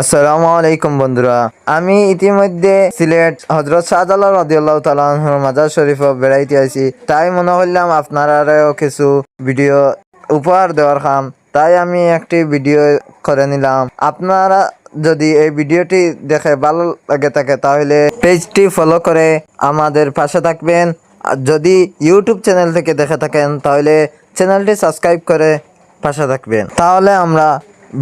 আসসালামু আলাইকুম বন্ধুরা। আমি ইতিমধ্যে সিলেট হজরত শাহজালাল রাদিয়াল্লাহু তাআলা আনহুর মাজার শরীফ বেড়াইতে আছি তাই মনে করলাম আপনারাও কিছু ভিডিও উপহার দেওয়ার খাম। তাই আমি একটি ভিডিও করে নিলাম। আপনারা যদি এই ভিডিওটি দেখে ভালো লাগে থাকে, তাহলে পেজটি ফলো করে আমাদের পাশে থাকবেন। যদি ইউটিউব চ্যানেল থেকে দেখে থাকেন, তাহলে চ্যানেলটি সাবস্ক্রাইব করে পাশে থাকবেন। তাহলে আমরা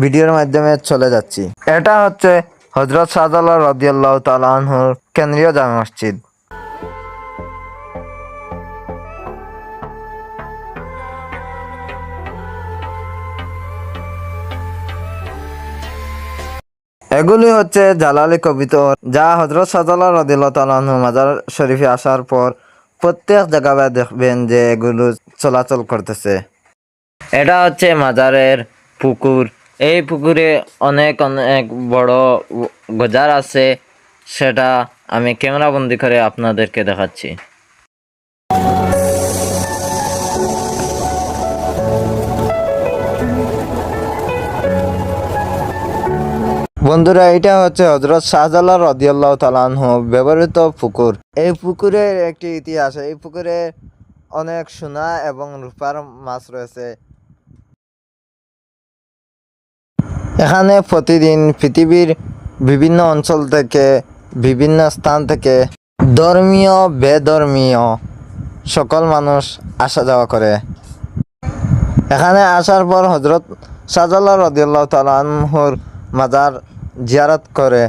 ভিডিওর মাধ্যমে চলে যাচ্ছি। এটা হচ্ছে হজরত শাহজালাল রদিয়াল্লাহ তালাহুর কেন্দ্রীয় জামে মসজিদ। এগুলি হচ্ছে জালালি কবিতর, যা হজরত শাহজালাল রদিল্লাহ তালাহু মাজার শরীফে আসার পর প্রত্যেক জায়গায় দেখবেন যে এগুলো চলাচল করতেছে। এটা হচ্ছে মাজারের পুকুর। এই পুকুরে অনেক অনেক বড় গজার আছে। সেটা আমি ক্যামেরা বন্দি করে আপনাদেরকে দেখাচ্ছি। বন্ধুরা, এটা হচ্ছে হজরত শাহজালাল রদিয়াল্লাহ তালানহ ব্যবহৃত পুকুর। এই পুকুরের একটি ইতিহাস, এই পুকুরে অনেক সোনা এবং রূপার মাছ রয়েছে। এখানে প্রতিদিন পৃথিবীর বিভিন্ন অঞ্চল থেকে, বিভিন্ন স্থান থেকে ধর্মীয়, বেধর্মীয় সকল মানুষ আসা যাওয়া করে। এখানে আসার পর হজরত সাজাল্লা রদিয়াল্লাহ তালাহুর মাজার জিয়ারত করে।